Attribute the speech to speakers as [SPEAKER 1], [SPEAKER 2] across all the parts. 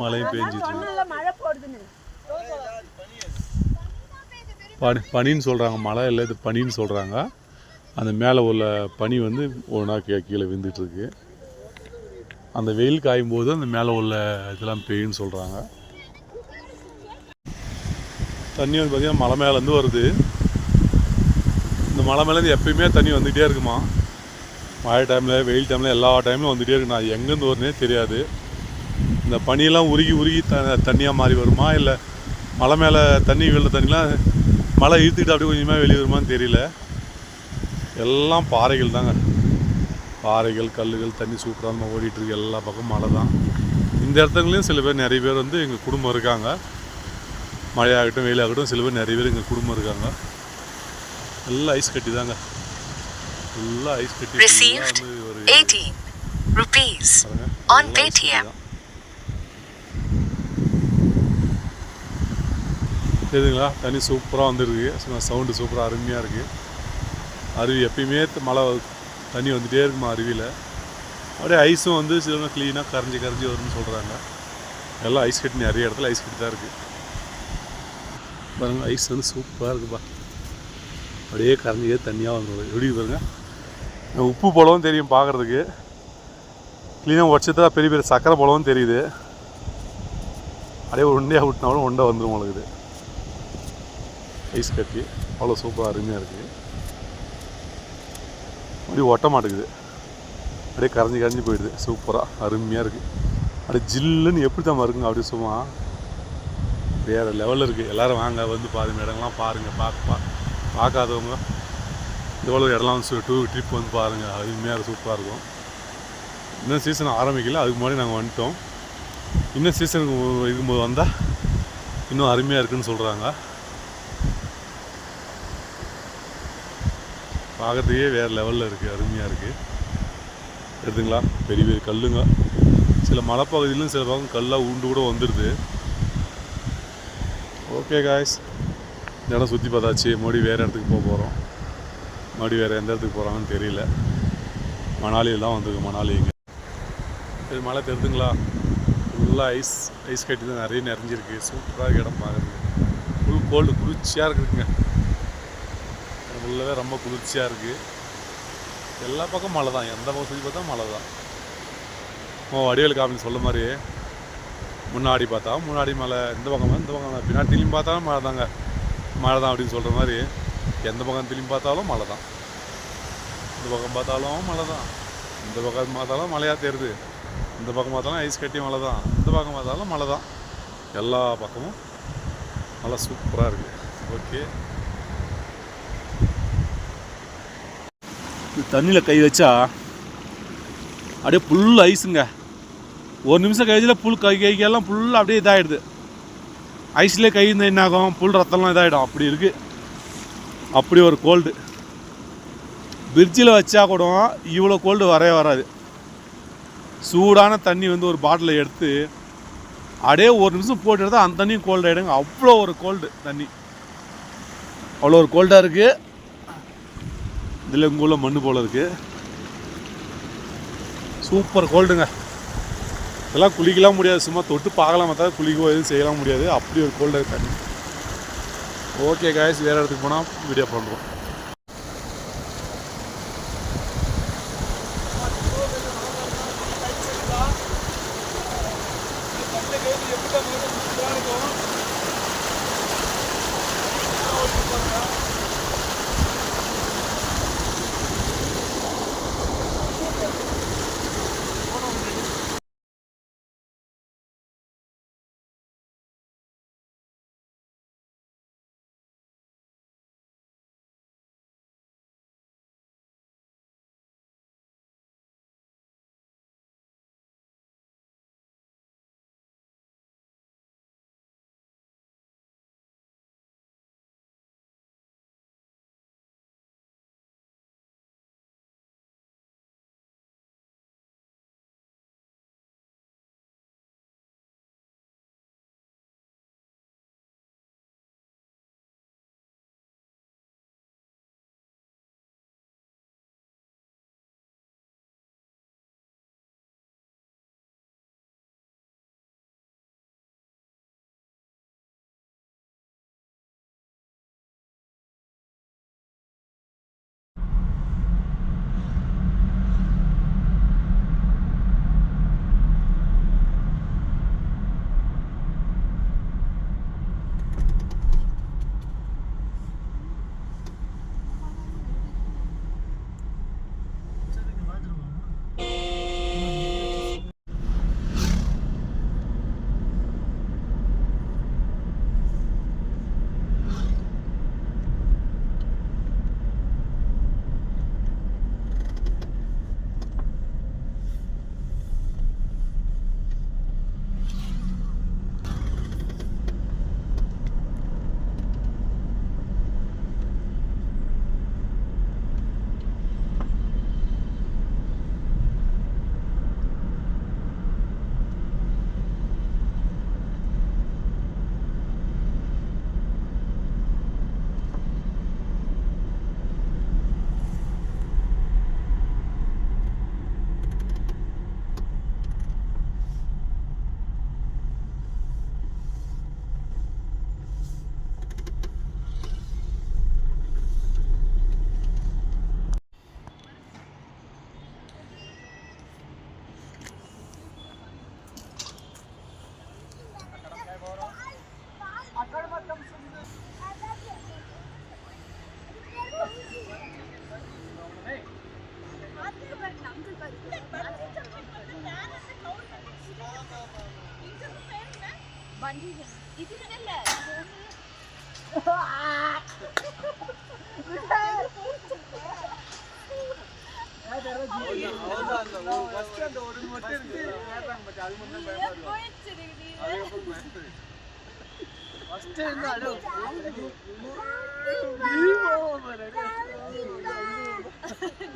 [SPEAKER 1] மழை போடுதுன்னு.
[SPEAKER 2] பனி பனின்னு சொல்கிறாங்க மழை இல்லை இது பனின்னு சொல்கிறாங்க அந்த மேலே உள்ள பனி வந்து ஒன்றா கீழே கீழே விழுந்துட்டு இருக்கு. அந்த வெயில் காயும் போது அந்த மேலே உள்ள இதெல்லாம் பெய்யுன்னு சொல்கிறாங்க தண்ணி வந்து பார்த்திங்கன்னா மலை மேலேருந்து வருது. இந்த மலை மேலேருந்து எப்பயுமே தண்ணி வந்துகிட்டே இருக்குமா? மழை டைமில் வெயில் டைமில் எல்லா டைம்லையும் வந்துகிட்டே இருக்கு. நான் எங்கேருந்து வருனே தெரியாது. இந்த பனியெல்லாம் உருகி உருகி த தண்ணியாக மாறி வருமா? இல்லை மலை மேலே தண்ணி விழுந்த தண்ணிலாம் மழை இழுத்துக்கிட்டு அப்படியே கொஞ்சமாக வெளியே வருமான்னு தெரியல. எல்லாம் பாறைகள் தாங்க. பாறைகள் கல்லுகள் தண்ணி சூப்பராக நம்ம ஓடிட்டு இருக்கு எல்லா பக்கமும் மழை தான். இந்த இடத்துலையும் சில பேர் நிறைய பேர் வந்து எங்கள் குடும்பம் இருக்காங்க. மழையாகட்டும் வெயிலாகட்டும் சில பேர் நிறைய பேர் எங்கள் குடும்பம் இருக்காங்க. எல்லாம் ஐஸ் கட்டி தாங்க. ஃபுல்லாக ஐஸ் கட்டி வந்து ஒரு
[SPEAKER 3] 18 rupees
[SPEAKER 2] பாருங்க, தெரியுதுங்களா தண்ணி சூப்பராக வந்துருக்கு சவுண்டு சூப்பராக அருமையாக இருக்குது அருவி எப்பயுமே மழை தண்ணி வந்துகிட்டே இருக்குமா அருவியில்? அப்படியே ஐஸும் வந்து சில க்ளீனாக கரைஞ்சி கரைஞ்சி வரும்னு சொல்கிறாங்க எல்லாம் ஐஸ் கட்டி நிறைய இடத்துல ஐஸ் கட்டி தான் இருக்குது பாருங்க ஐஸ் வந்து சூப்பராக இருக்குப்பா. அப்படியே கரைஞ்சியே தண்ணியாக வந்துடும் எப்படி பாருங்க? உப்பு போலவும் தெரியும் பார்க்குறதுக்கு க்ளீனாக உடச்சதா பெரிய பெரிய சக்கரை போலவும் தெரியுது. அப்படியே உண்டையாக விட்டினாலும் உண்டை வந்துடும் உங்களுக்கு ஐஸ் கட்டி. அவ்வளோ சூப்பராக அருமையாக இருக்குது அப்படியே ஒட்ட மாட்டேங்குது. அப்படியே கரைஞ்சி கரைஞ்சி போயிடுது. சூப்பராக அருமையாக இருக்குது அப்படியே ஜில்லுன்னு எப்படி தான் இருக்குங்க அப்படியே சும்மா. வேறு லெவலில் இருக்குது எல்லோரும் வாங்க வந்து பாருங்கள் இடங்கள்லாம் பாருங்கள் பார்க்க பா பார்க்காதவங்க. எவ்வளோ இடம்லாம் வந்து டூ ட்ரிப் வந்து பாருங்கள் அருமையாக சூப்பராக இருக்கும். இன்னும் சீசன் ஆரம்பிக்கல அதுக்கு முன்னாடி நாங்கள் வந்துட்டோம். இன்னும் சீசனுக்கு இருக்கும்போது வந்தால் இன்னும் அருமையாக இருக்குன்னு சொல்கிறாங்க பார்க்கறதுக்கே வேறு லெவலில் இருக்குது அருமையாக இருக்குது எடுத்துங்களா பெரிய பெரிய கல்லுங்க. சில மலைப்பகுதியிலும் சில பக்கம் கல்லாக உண்டு கூட வந்துடுது ஓகே காய்ஸ் இந்த இடம் சுற்றி பார்த்தாச்சு. மறுபடியும் வேறு இடத்துக்கு போக போகிறோம் மறுபடியும் வேறு எந்த இடத்துக்கு போகிறாங்கன்னு தெரியல. மணாலியில் தான் வந்திருக்கு மணாலிங்க இது மழை தெரிதுங்களா? ஃபுல்லாக ஐஸ் ஐஸ் கட்டி தான் நிறைய நிறைஞ்சிருக்கு. சூப்பராக இடம் பார்க்குறது ஃபுல் கோல்டு குளிர்ச்சியாக இருக்குதுங்க உள்ளவே ரொம்ப குளிர்ச்சியாக இருக்குது எல்லா பக்கம் மழை தான். எந்த பக்கம் சுற்றி பார்த்தா மழை தான். ஓ வடிவேல் காமினி சொல்ல மாதிரி முன்னாடி பார்த்தா முன்னாடி மழை. இந்த பக்கம் இந்த பக்கம் பின்னாடி திரும்பி பார்த்தாலும் மழை தாங்க. மழை தான் அப்படின்னு சொல்கிற மாதிரி. எந்த பக்கம் திரும்பி பார்த்தாலும் மழை தான். இந்த பக்கம் பார்த்தாலும் மழை தான். இந்த பக்கம் பார்த்தாலும் மழையாக தெரியுது. இந்த பக்கம் பார்த்தாலும் ஐஸ் கட்டி மழை தான். இந்த பக்கம் பார்த்தாலும் மழை தான். எல்லா பக்கமும் நல்லா சூப்பராக இருக்குது ஓகே. தண்ணியில் கை வச்சா அப்படியே ஃபுல் ஐஸுங்க ஒரு நிமிஷம் கழிச்சில் புல் கை கைக்கெல்லாம் ஃபுல்லாக அப்படியே இதாகிடுது ஐஸ்லேயே கை இருந்தால் என்ன ஆகும் புல் ரத்தம்லாம் இதாகிடும் அப்படி இருக்குது அப்படி ஒரு கோல்டு பிரிட்ஜில் வச்சா கூட இவ்வளோ கோல்டு வரவே வராது. சூடான தண்ணி வந்து ஒரு பாட்டில் எடுத்து அப்படியே ஒரு நிமிஷம் போட்டு எடுத்தால் அந்த தண்ணியும் கோல்டு ஆகிடுங்க அவ்வளோ ஒரு கோல்டு தண்ணி. அவ்வளோ ஒரு கோல்டாக இருக்குது இதில் உங்கள் உள்ள மண் போல் இருக்குது சூப்பர் கோல்டுங்க. இதெல்லாம் குளிக்கலாம் முடியாது சும்மா தொட்டு பார்க்கலாம் பார்த்தா குளிக்கவோ எதுவும் செய்யலாம் முடியாது. அப்படி ஒரு கோல்டு தண்ணி ஓகே காய்ஸ் வேறு இடத்துக்கு போனால் வீடியோ பண்ணுறோம்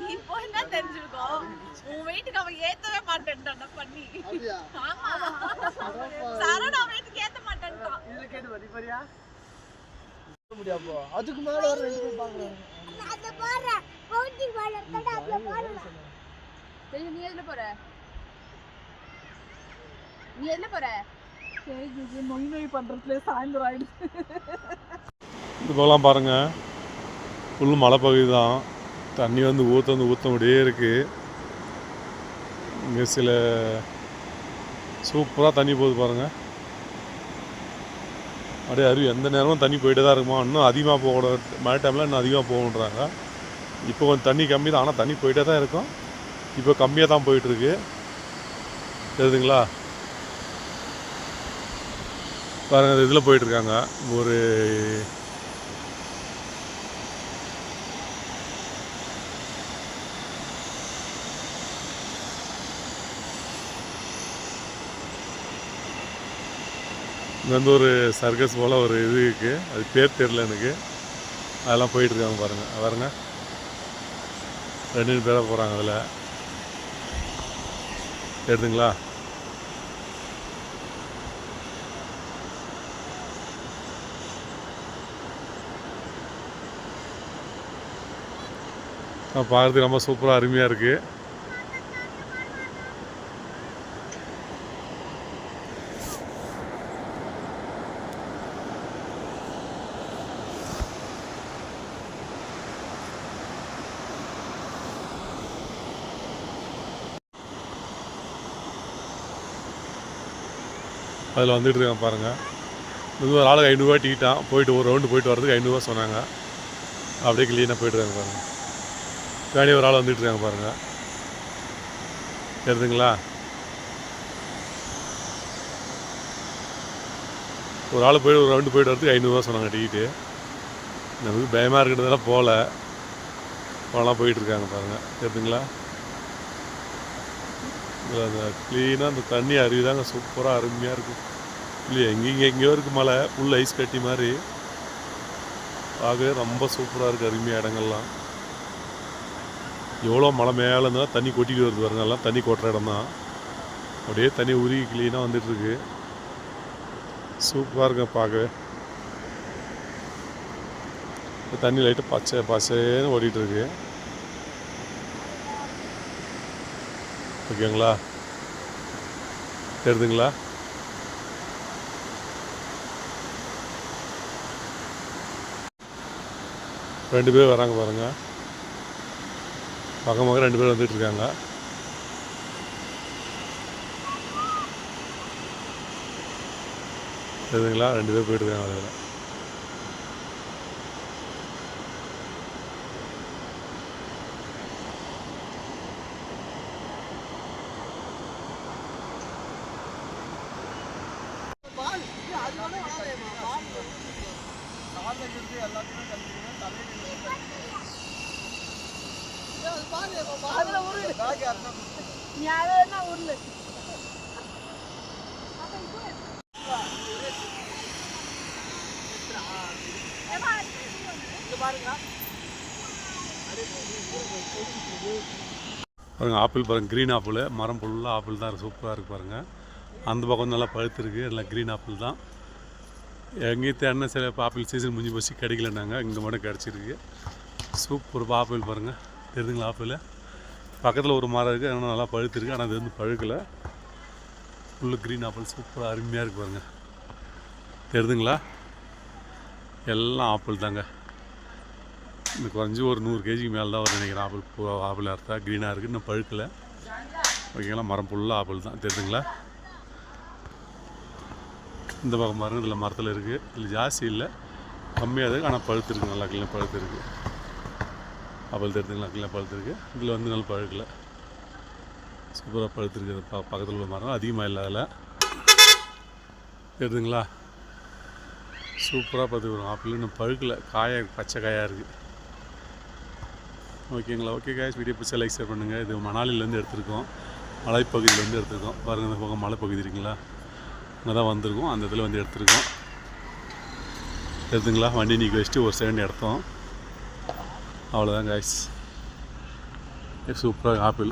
[SPEAKER 1] நீ போயினா தெரிஞ்சிருக்கோம் உன் வெயிட்டுக்கு அவன் ஏத்தவே மாட்டேன்டான் பண்ணி ஆமா சரவணா வெயிட்டுக்கு ஏத்த மாட்டேன்ட்டான்
[SPEAKER 4] அதுக்கு மேல ஒரு ரெண்டு
[SPEAKER 1] நீ எதுல போற? நீ எதுல போற?
[SPEAKER 4] நொய் நொய் பண்றதுல சாயந்தரம் ஆயிடுச்சு.
[SPEAKER 2] இந்த பக்கம்லாம் பாருங்கள் ஃபுல் மலை பகுதி தான் தண்ணி வந்து ஊற்ற வந்து ஊற்ற முடியே இருக்குது இங்கே சில சூப்பராக தண்ணி போகுது பாருங்கள் அப்படியே அருவி எந்த நேரமும் தண்ணி போயிட்டே தான் இருக்குமா? இன்னும் அதிகமாக போக மழை டைமில் இன்னும் அதிகமாக போகணுன்றாங்க. இப்போ கொஞ்சம் தண்ணி கம்மி தான் ஆனால் தண்ணி போயிட்டே தான் இருக்கும். இப்போ கம்மியாக தான் போயிட்டுருக்கு தெரியுதுங்களா? பாருங்கள் இதில் போயிட்டுருக்காங்க. ஒரு இங்கே வந்து ஒரு சர்க்கஸ் போல் ஒரு இது இருக்குது அது பேர் தெரில எனக்கு. அதெல்லாம் போயிட்டுருக்காங்க பாருங்கள் பாருங்க. ரெண்டு பேராக போகிறாங்க அதில். எடுத்துங்களா? பார்க்குறதுக்கு ரொம்ப சூப்பராக அருமையாக இருக்குது அதில் வந்துட்டு இருக்கேன் பாருங்கள் இது ஒரு ஆளுக்கு ஐநூறுரூவா டிக்கிட்டான் போயிட்டு ஒரு ரவுண்டு போயிட்டு வரதுக்கு ஐநூறுரூவா சொன்னாங்க. அப்படியே க்ளீனாக போயிட்டு இருக்காங்க பாருங்கள் பின்னாடி ஒரு ஆள் வந்துட்டு இருக்காங்க பாருங்கள் தெரியுதுங்களா ஒரு ஆள் போயிட்டு ஒரு ரவுண்டு போய்ட்டு வரதுக்கு ஐநூறுரூவா சொன்னாங்க டிக்கெட்டு. நமக்கு பயமாக இருக்கிறதால போகல போகலாம் போயிட்டு இருக்காங்க பாருங்கள் தெரியுதுங்களா அந்த க்ளீனாக அந்த தண்ணி அருவி தாங்க சூப்பராக அருமையாக இருக்கும் இல்லை எங்கெங்கே எங்கேயோ இருக்குது மலை ஃபுல் ஐஸ் கட்டி மாதிரி. பார்க்கவே ரொம்ப சூப்பராக இருக்குது அருமையாக இடங்கள்லாம். எவ்வளோ மலை மேலே இருந்தாலும் தண்ணி கொட்டிட்டு வருது பாருங்க. எல்லாம் தண்ணி கொட்டுற இடம் தான். அப்படியே தண்ணி உருகி கிளீனாக வந்துட்டுருக்கு. சூப்பராக இருக்கு பார்க்கவே. தண்ணி லைட்டாக பச்சை பச்சைன்னு ஓடிட்டுருக்கு. ஓகேங்களா? தெரிதுங்களா? ரெண்டு பேர் வராங்க பாருங்கள் பக்கம் பக்கம் ரெண்டு பேர் வந்துட்டு இருக்காங்க. தெரியுதுங்களா? ரெண்டு பேர் போயிட்டு இருக்காங்க அதில்
[SPEAKER 4] ஏய்,
[SPEAKER 1] உருளு
[SPEAKER 4] பாருங்க
[SPEAKER 2] ஆப்பிள் பாருங்க க்ரீன் ஆப்பிள் மரம் ஃபுல்லாக ஆப்பிள் தான் சூப்பராக இருக்கு பாருங்க. அந்த பக்கம் நல்லா பழுத்துருக்கு எல்லாம் க்ரீன் ஆப்பிள் தான். எங்கேயும் தேடின சில ஆப்பிள் சீசன் முடிஞ்சு போச்சு கிடைக்கலனாங்க இங்கே மட்டும் கிடச்சிருக்கு. சூப்பர் ஆப்பிள் பாருங்கள் தெரியுதுங்களா ஆப்பிள்? பக்கத்தில் ஒரு மரம் இருக்குது ஆனால் நல்லா பழுத்துருக்கு. ஆனால் அது வந்து பழுக்கலை. ஃபுல்லு க்ரீன் ஆப்பிள் சூப்பராக அருமையாக இருக்கு பாருங்கள் தெரியுதுங்களா எல்லாம் ஆப்பிள் தாங்க. இந்த குறைஞ்சி ஒரு நூறு கேஜிக்கு மேலே தான் வரும் நினைக்கிறேன். ஆப்பிள் பூ ஆப்பிள் அறுத்தா க்ரீனாக இருக்குது இன்னும் பழுக்கலை. ஓகேங்களா? மரம் ஃபுல்லாக ஆப்பிள் தான். தெரியுதுங்களா இந்த பக்கம் மரம் இதில் மரத்தில் இருக்குது இதில் ஜாஸ்தி இல்லை. கம்மியாக இருக்குது ஆனால் பழுத்துருக்கு. நல்லா கிளீனாக பழுத்துருக்கு. ஆப்பிள் தெரியுதுங்களா? கிளீனாக பழுத்துருக்கு இதில் வந்து நல்லா பழுக்கலை சூப்பராக பழுத்துருக்கு அது ப பக்கத்தில் உள்ள மரம் அதிகமாக இல்லை அதில். தெரியுதுங்களா? சூப்பராக பார்த்துக்கிறோம் ஆப்பிள் இன்னும் பழுக்கலை. காய பச்சை காயாக இருக்குது ஓகேங்களா? ஓகே காய்ஸ் வீடியோ பிடிச்சா லைக் ஷேர் பண்ணுங்கள் இது மணாலிலேருந்து எடுத்திருக்கோம். மலைப்பகுதியிலேருந்து எடுத்திருக்கோம். பாருங்கள் இந்த பக்கம் மலைப்பகுதி இருக்குங்களா? அங்கே தான் வந்திருக்கோம். அந்த இதில் வந்து எடுத்திருக்கோம். எடுத்துங்களா வண்டி நீக்கி வச்சுட்டு ஒரு செகண்ட் எடுத்தோம். அவ்வளோதான் காய்ஸ் சூப்பராக ஆப்பிள்